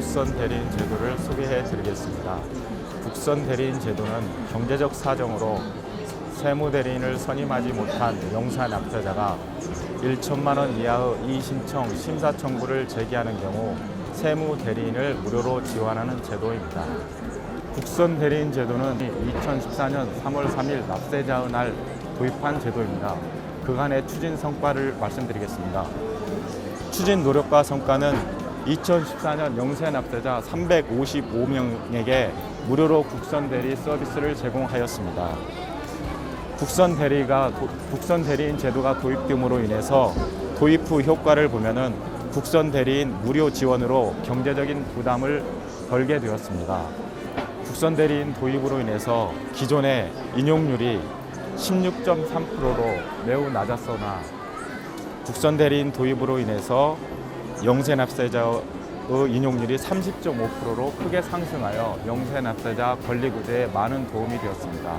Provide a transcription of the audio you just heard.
제도를 소개해 드리겠습니다. 국선 대리인 제도는 경제적 사정으로 세무 대리인을 선임하지 못한 영사 납세자가 1천만 원 이하의 이의신청 심사 청구를 제기하는 경우 세무 대리인을 무료로 지원하는 제도입니다. 국선 대리인 제도는 2014년 3월 3일 납세자의 날 도입한 제도입니다. 그간의 추진 성과를 말씀드리겠습니다. 추진 노력과 성과는 2014년 영세 납세자 355명에게 무료로 국선 대리 서비스를 제공하였습니다. 국선 대리가 도- 국선 대리인 제도가 도입됨으로 인해서 도입 후 효과를 보면은 국선 대리인 무료 지원으로 경제적인 부담을 덜게 되었습니다. 국선 대리인 도입으로 인해서 기존의 인용률이 16.3%로 매우 낮았으나 국선 대리인 도입으로 인해서 영세 납세자의 인용률이 30.5%로 크게 상승하여 영세 납세자 권리 구제에 많은 도움이 되었습니다.